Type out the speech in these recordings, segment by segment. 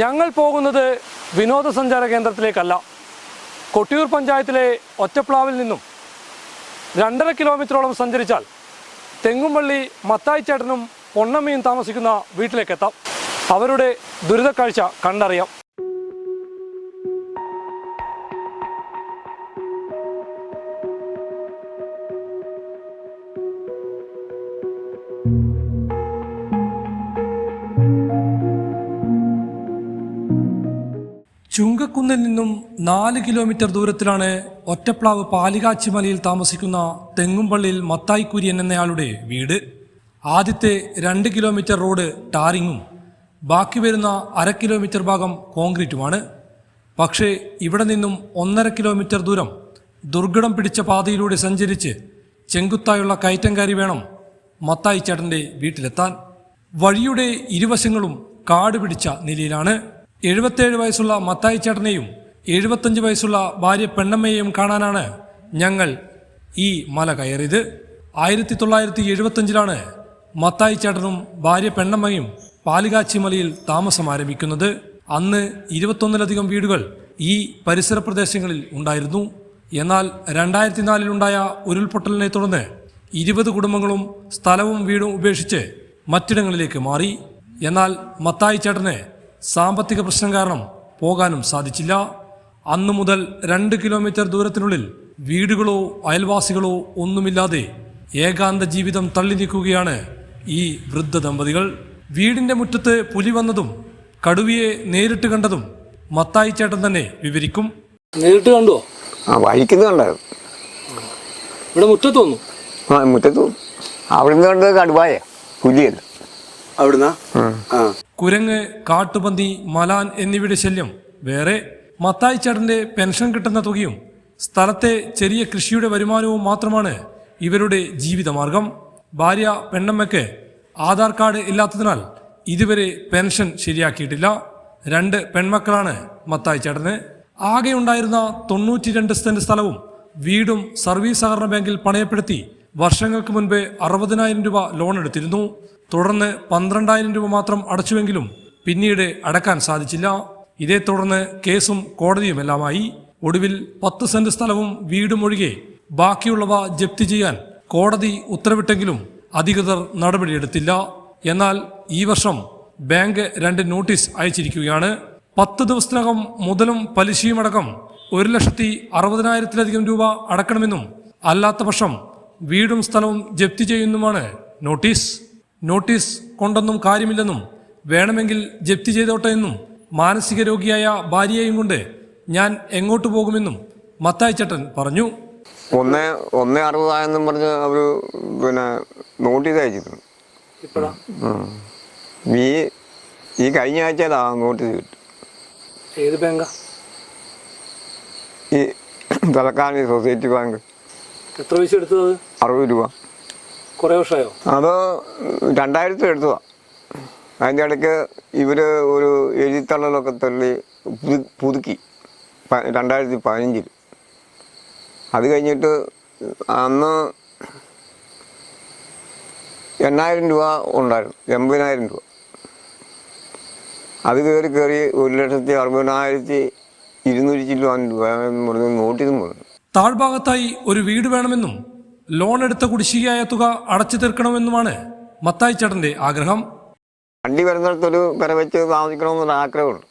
ഞങ്ങൾ പോകുന്നത് വിനോദസഞ്ചാര കേന്ദ്രത്തിലേക്കല്ല. കൊട്ടിയൂർ പഞ്ചായത്തിലെ ഒറ്റപ്ലാവിൽ നിന്നും രണ്ടര കിലോമീറ്ററോളം സഞ്ചരിച്ചാൽ തെങ്ങുംപള്ളി മത്തായിച്ചേട്ടനും പൊണ്ണമ്മയും താമസിക്കുന്ന വീട്ടിലേക്കെത്താം. അവരുടെ ദുരിതക്കാഴ്ച കണ്ടറിയാം. ചുങ്കക്കുന്നിൽ നിന്നും നാല് കിലോമീറ്റർ ദൂരത്തിലാണ് ഒറ്റപ്ലാവ് പാലികാച്ചി മലയിൽ താമസിക്കുന്ന തെങ്ങുംപള്ളിയിൽ മത്തായി കുര്യൻ എന്നയാളുടെ വീട്. ആദ്യത്തെ രണ്ട് കിലോമീറ്റർ റോഡ് ടാറിങ്ങും ബാക്കി വരുന്ന അര കിലോമീറ്റർ ഭാഗം കോൺക്രീറ്റുമാണ്. പക്ഷേ ഇവിടെ നിന്നും ഒന്നര കിലോമീറ്റർ ദൂരം ദുർഘടം പിടിച്ച പാതയിലൂടെ സഞ്ചരിച്ച് ചെങ്കുത്തായുള്ള കയറ്റംകാരി വേണം മത്തായി ചേട്ടന്റെ വീട്ടിലെത്താൻ. വഴിയുടെ ഇരുവശങ്ങളും കാട് പിടിച്ച നിലയിലാണ്. എഴുപത്തേഴ് വയസ്സുള്ള മത്തായി ചേട്ടനെയും എഴുപത്തഞ്ച് വയസ്സുള്ള ഭാര്യ പെണ്ണമ്മയെയും കാണാനാണ് ഞങ്ങൾ ഈ മല കയറിയത്. ആയിരത്തി തൊള്ളായിരത്തി എഴുപത്തഞ്ചിലാണ് മത്തായി ചേട്ടനും ഭാര്യ പെണ്ണമ്മയും പാലികാച്ചി മലയിൽ താമസം ആരംഭിക്കുന്നത്. അന്ന് ഇരുപത്തൊന്നിലധികം വീടുകൾ ഈ പരിസര പ്രദേശങ്ങളിൽ ഉണ്ടായിരുന്നു. എന്നാൽ രണ്ടായിരത്തി നാലിലുണ്ടായ ഉരുൾപൊട്ടലിനെ തുടർന്ന് ഇരുപത് കുടുംബങ്ങളും സ്ഥലവും വീടും ഉപേക്ഷിച്ച് മറ്റിടങ്ങളിലേക്ക് മാറി. എന്നാൽ മത്തായി ചേട്ടന് സാമ്പത്തിക പ്രശ്നം കാരണം പോകാനും സാധിച്ചില്ല. അന്നു മുതൽ രണ്ട് കിലോമീറ്റർ ദൂരത്തിനുള്ളിൽ വീടുകളോ അയൽവാസികളോ ഒന്നുമില്ലാതെ ഏകാന്ത ജീവിതം തള്ളി നീക്കുകയാണ് ഈ വൃദ്ധ ദമ്പതികൾ. വീടിന്റെ മുറ്റത്ത് പുലി വന്നതും കടുവയെ നേരിട്ട് കണ്ടതും മത്തായി ചേട്ടൻ തന്നെ വിവരിക്കും. നേരിട്ട് കണ്ടോ? ആ വഴിക്കുന്നത് കണ്ടായിരുന്നു ഇവിടെ മുറ്റത്ത് വന്നു? ആ മുറ്റത്ത് അവിടുന്ന് കണ്ടത് കടുവായ പുലിയല്ല അവിടുന്ന്? ആ. കുരങ്ങ് കാട്ടുപന്തി മലാൻ എന്നിവയുടെ ശല്യം. വേറെ മത്തായി പെൻഷൻ കിട്ടുന്ന തുകയും സ്ഥലത്തെ ചെറിയ കൃഷിയുടെ വരുമാനവും മാത്രമാണ് ഇവരുടെ ജീവിതമാർഗം. ഭാര്യ പെണ്ണമ്മയ്ക്ക് ആധാർ കാർഡ് ഇല്ലാത്തതിനാൽ ഇതുവരെ പെൻഷൻ ശരിയാക്കിയിട്ടില്ല. രണ്ട് പെൺമക്കളാണ് മത്തായി ചേട്ടന്. ആകെ ഉണ്ടായിരുന്ന തൊണ്ണൂറ്റി രണ്ട് സെന്റ് സ്ഥലവും വീടും സർവീസ് സഹകരണ ബാങ്കിൽ പണയപ്പെടുത്തി വർഷങ്ങൾക്ക് മുൻപേ അറുപതിനായിരം രൂപ ലോൺ എടുത്തിരുന്നു. തുടർന്ന് പന്ത്രണ്ടായിരം രൂപ മാത്രം അടച്ചുവെങ്കിലും പിന്നീട് അടക്കാൻ സാധിച്ചില്ല. ഇതേ തുടർന്ന് കേസും കോടതിയുമെല്ലാമായി. ഒടുവിൽ പത്ത് സെന്റ് സ്ഥലവും വീടും ഒഴികെ ബാക്കിയുള്ളവ ജപ്തി ചെയ്യാൻ കോടതി ഉത്തരവിട്ടെങ്കിലും അധികൃതർ നടപടിയെടുത്തില്ല. എന്നാൽ ഈ വർഷം ബാങ്ക് രണ്ട് നോട്ടീസ് അയച്ചിരിക്കുകയാണ്. പത്ത് ദിവസത്തിനകം മുതലും പലിശയുമടക്കം ഒരു ലക്ഷത്തി അറുപതിനായിരത്തിലധികം രൂപ അടക്കണമെന്നും അല്ലാത്ത പക്ഷം വീടും സ്ഥലവും ജപ്തി ചെയ്യുന്നുമാണ്. നോട്ടീസ്. നോട്ടീസ് കൊണ്ടൊന്നും കാര്യമില്ലെന്നും വേണമെങ്കിൽ ജപ്തി ചെയ്തോട്ടെ എന്നും മാനസിക രോഗിയായ ഭാര്യയെയും കൊണ്ട് ഞാൻ എങ്ങോട്ട് പോകുമെന്നും മത്തായി ചേട്ടൻ പറഞ്ഞു. ഒന്ന് ഒന്ന് അറുപതായെന്നും പറഞ്ഞ് അവർ പിന്നെ നോട്ടീസ് അയച്ചിരുന്നു. ഉം. ഈ ഈ കഴിഞ്ഞ ആഴ്ചയിലാ നോട്ടീസ് കിട്ടും ഏത് ബാങ്കാ? ഈ തലക്കാണി സൊസൈറ്റി ബാങ്ക്. എത്ര പൈസ എടുത്തത്? അറുപത് രൂപ. കുറെ വർഷമായോ? അത് രണ്ടായിരത്തി എടുത്തതാ. അതിന്റെ ഇടയ്ക്ക് ഇവർ ഒരു എഴുതിത്തള്ളലൊക്കെ തള്ളി പുതു- പുതുക്കി. രണ്ടായിരത്തി പതിനഞ്ചിൽ അത് കഴിഞ്ഞിട്ട് അന്ന് എണ്ണായിരം രൂപ ഉണ്ടായിരുന്നു. എൺപതിനായിരം രൂപ. അത് കയറി കയറി ഒരു ലക്ഷത്തി അറുപതിനായിരത്തി ഇരുന്നൂറ്റി ചില്ലുവാൻ രൂപ. എന്ന് പറഞ്ഞ് നോട്ടീസും വന്നു താഴ്ഭാഗത്തായി ഒരു വീട് വേണമെന്നും ലോൺ എടുത്ത കുടിശ്ശികയായ തുക അടച്ചു തീർക്കണമെന്നുമാണ് മത്തായി ചേട്ടന്റെ ആഗ്രഹം. വണ്ടി വരുന്നിടത്തൊരു പെര വെച്ച് താമസിക്കണമെന്നൊരു ആഗ്രഹമുണ്ട്.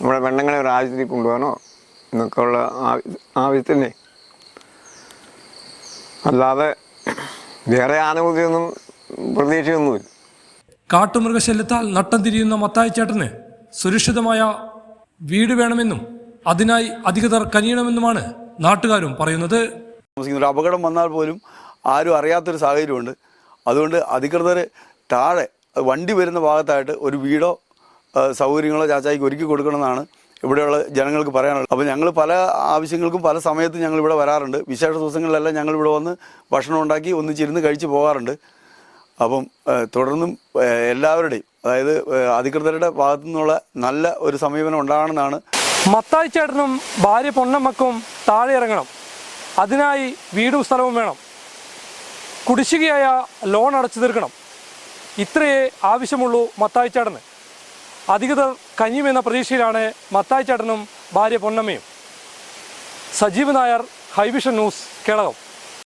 നമ്മുടെ പെണ്ണുങ്ങളെ ഒരു ആവശ്യത്തിൽ കൊണ്ടുപോകാനോ എന്നൊക്കെ ഉള്ള ആവ- ആവശ്യത്തിന്. അല്ലാതെ വേറെ ആനുകൂല്യമൊന്നും പ്രതീക്ഷയൊന്നുമില്ല. കാട്ടുമൃഗശല്യത്താൽ നട്ടം തിരിയുന്ന മത്തായി ചേട്ടന് സുരക്ഷിതമായ വീട് വേണമെന്നും അതിനായി അധികൃതർ കനിയണമെന്നുമാണ് നാട്ടുകാരും പറയുന്നത്. ഒരു അപകടം വന്നാൽ പോലും ആരും അറിയാത്തൊരു സാഹചര്യമുണ്ട്. അതുകൊണ്ട് അധികൃതർ താഴെ വണ്ടി വരുന്ന ഭാഗത്തായിട്ട് ഒരു വീടോ സൗകര്യങ്ങളോ ചാച്ചായിക്ക് ഒരുക്കി കൊടുക്കണമെന്നാണ് ഇവിടെയുള്ള ജനങ്ങൾക്ക് പറയാനുള്ളത്. അപ്പോൾ ഞങ്ങൾ പല ആവശ്യങ്ങൾക്കും പല സമയത്തും ഞങ്ങൾ ഇവിടെ വരാറുണ്ട്. വിശേഷ ദിവസങ്ങളിലെല്ലാം ഞങ്ങൾ ഇവിടെ വന്ന് ഭക്ഷണം ഉണ്ടാക്കി ഒന്നിച്ചിരുന്ന് കഴിച്ച് പോകാറുണ്ട്. അപ്പം തുടർന്നും എല്ലാവരുടെയും അതായത് അധികൃതരുടെ ഭാഗത്തു നിന്നുള്ള നല്ല ഒരു സമീപനം ഉണ്ടാകണമെന്നാണ് മത്തായി ചേട്ടനും ഭാര്യ പൊന്നമ്മക്കും താഴെ ഇറങ്ങണം. അതിനായി വീടും സ്ഥലവും വേണം. കുടിശ്ശികയായ ലോൺ അടച്ചു തീർക്കണം. ഇത്രയേ ആവശ്യമുള്ളൂ മത്തായി ചേട്ടന്. അധികൃതർ കഞ്ഞുമെന്ന പ്രതീക്ഷയിലാണ് മത്തായി ചേട്ടനും ഭാര്യ പൊന്നമ്മയും. Sajeev Nair high vision news Kelakam.